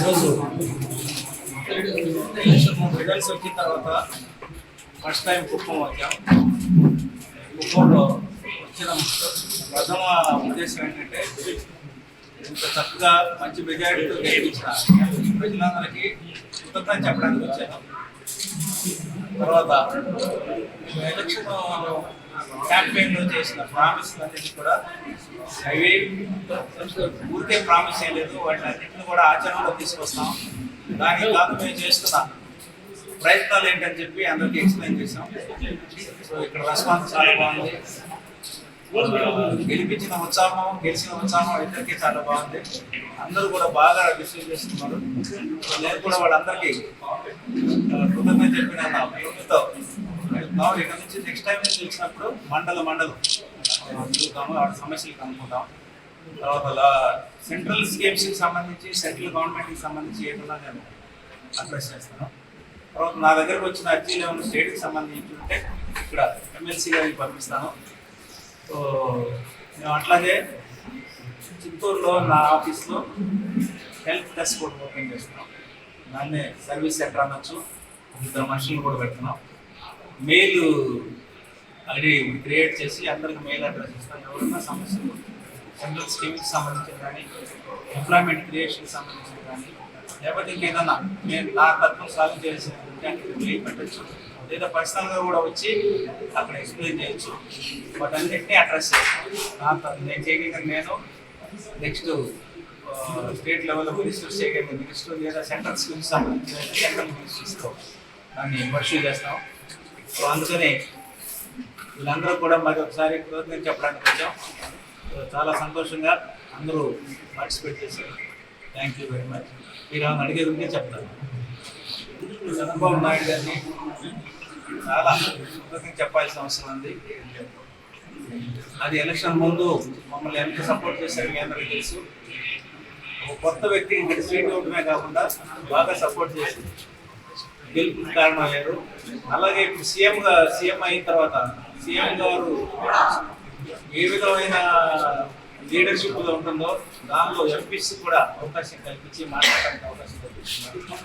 ఈరోజు రిజల్ట్స్ వచ్చిన తర్వాత ఫస్ట్ టైం కుప్పం వచ్చాం. కుప్పంలో వచ్చిన ప్రథమ ఉద్దేశం ఏంటంటే ఇంత చక్కగా మంచి మెజారిటీతో గెలిపించిన. ప్రజలందరికీ కృతజ్ఞత చెప్పడానికి వచ్చాను. తర్వాత ఎలక్షన్ క్యాంపెయిన్లో చేసిన ప్రామిస్ అన్నిటి కూడా అవి ఊరికే ప్రామిస్ చేయలేదు. వాటిని అన్నింటిని కూడా ఆచరణలో తీసుకొస్తాం. దానికి కాదు మేము చేస్తున్నాం ప్రయత్నాలు ఏంటని చెప్పి అందరికీ ఎక్స్ప్లెయిన్ చేసాం సో ఇక్కడ రెస్పాన్స్ చాలా బాగుంది. గెలిపించిన ఉత్సాహం గెలిచిన ఉత్సాహం ఇద్దరికి చాలా బాగుంది. అందరూ కూడా బాగా రిసీవ్ చేస్తున్నారు. నేను కూడా వాళ్ళందరికీ కృతజ్ఞత చెప్పిన నా ప్రేమతో ఇక్కడ నుంచి నెక్స్ట్ టైం నుంచి వచ్చినప్పుడు మండల మండలం చూద్దాము వాటి సమస్యలు కనుక్కుందాం తర్వాత సెంట్రల్ స్కీమ్స్కి సంబంధించి సెంట్రల్ గవర్నమెంట్కి సంబంధించి ఏదైనా నేను అడ్రస్ చేస్తాను. తర్వాత నా దగ్గరకు వచ్చిన అర్జీలు ఏమైనా స్టేట్కి సంబంధించి ఉంటే ఇక్కడ ఎమ్మెల్సీ గారికి పంపిస్తాను. సో మేము అట్లాగే చిత్తూరులో నా ఆఫీస్లో హెల్త్ డెస్క్ కూడా ఓపెన్ చేస్తున్నాం. దాన్నే సర్వీస్ సెంటర్ అనొచ్చు ఇద్దరు మనుషులు కూడా పెడుతున్నాం. మెయిల్ అది క్రియేట్ చేసి అందరికి మెయిల్ అడ్రస్ ఇస్తాం. ఎవరైనా సమస్యలు సెంట్రల్ స్కీమ్కి సంబంధించిన కానీ ఎంప్లాయ్మెంట్ క్రియేషన్కి సంబంధించిన కానీ లేకపోతే ఇంకేదన్నా నేను నా తత్వం సాల్వ్ చేసిన మెయిల్ పెట్టచ్చు. లేదా పర్సనల్గా కూడా వచ్చి అక్కడ ఎక్స్ప్లెయిన్ చేయొచ్చు. బట్ అన్నింటినీ అడ్రస్ చేస్తాను నా నేను చేయగలిగిన నేను నెక్స్ట్ స్టేట్ లెవెల్లో మినిస్టర్స్ చేయగలిగిన మినిస్టర్ లేదా సెంట్రల్ స్కీమ్స్ సెంట్రల్ మినిస్టర్స్తో దాన్ని పర్సూ చేస్తాం. సో అందుకని వీళ్ళందరూ కూడా మరి ఒకసారి కృతజ్ఞత చెప్పడానికి వచ్చాం. చాలా సంతోషంగా అందరూ పార్టిసిపేట్ చేశారు. థ్యాంక్ యూ వెరీ మచ్ మీరు అడిగేది ఉంటే చెప్తాను. చంద్రబాబు నాయుడు గారిని చాలా కృతజ్ఞత చెప్పాల్సిన అవసరం ఉంది. అది ఎలక్షన్ ముందు మమ్మల్ని ఎంత సపోర్ట్ చేశారు మీ అందరికీ తెలుసు. ఒక కొత్త వ్యక్తి ఇక్కడ సీట్ ఇవ్వడమే కాకుండా బాగా సపోర్ట్ చేసి గెలుపు కారణం అయ్యారు అలాగే ఇప్పుడు సీఎంగా సీఎం అయిన తర్వాత సీఎం గారు ఏ విధమైన లీడర్షిప్ ఉంటుందో దానిలో ఎంపీస్ కూడా అవకాశం కల్పించి మాట్లాడడానికి అవకాశం కల్పిస్తున్నారు.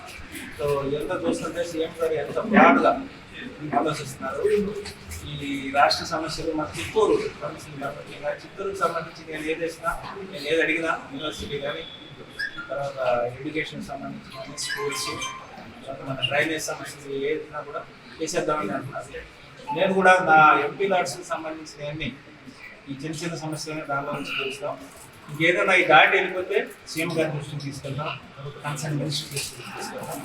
సో ఎంత చూస్తుంటే సీఎం గారు ఎంత బ్రాడ్గా ఆలోచిస్తున్నారు ఈ రాష్ట్ర సమస్యలు మన చిత్తూరు సమస్యలు కాబట్టి ఇంకా చిత్తూరుకు సంబంధించి నేను ఏది వేసినా నేను ఏది అడిగినా యూనివర్సిటీ కానీ తర్వాత ఎడ్యుకేషన్ సంబంధించి కానీ స్కూల్స్ తర్వాత మన డ్రైనేజ్ సమస్యలు ఏదైనా కూడా చేసేద్దామని అంటున్నారు. నేను కూడా నా ఎంపీ లాడ్స్కి సంబంధించినవన్నీ ఈ చిన్న చిన్న సమస్యలను దానిలో నుంచి తెలుస్తాం. ఇంకేదైనా ఈ దాటి వెళ్ళిపోతే సీఎం గారి దృష్టికి తీసుకెళ్తాం కన్సర్న్ మినిస్టర్ దృష్టికి తీసుకెళ్తాం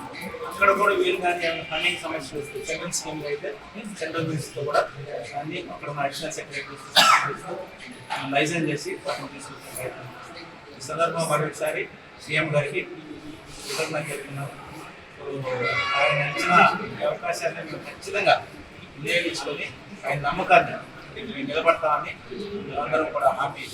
అక్కడ కూడా వీళ్ళు కానీ ఏమైనా ఫండింగ్ సమస్యలు వస్తే సెంట్రల్ స్కీమ్ అయితే సెంట్రల్ మినిస్టర్తో కూడా దాన్ని అక్కడ ఉన్న అడిషనల్ సెక్రటరీ లైసెన్స్ చేసి పక్కన తీసుకొచ్చే ప్రయత్నం ఈ సందర్భంగా మరొకసారి సీఎం గారికి కృతజ్ఞత చెప్తున్నాను ఆయన ఇచ్చిన అవకాశాన్ని మేము ఖచ్చితంగా వినియోగించుకొని ఆయన నమ్మకాన్ని నిలబడతామని అందరం కూడా హామీ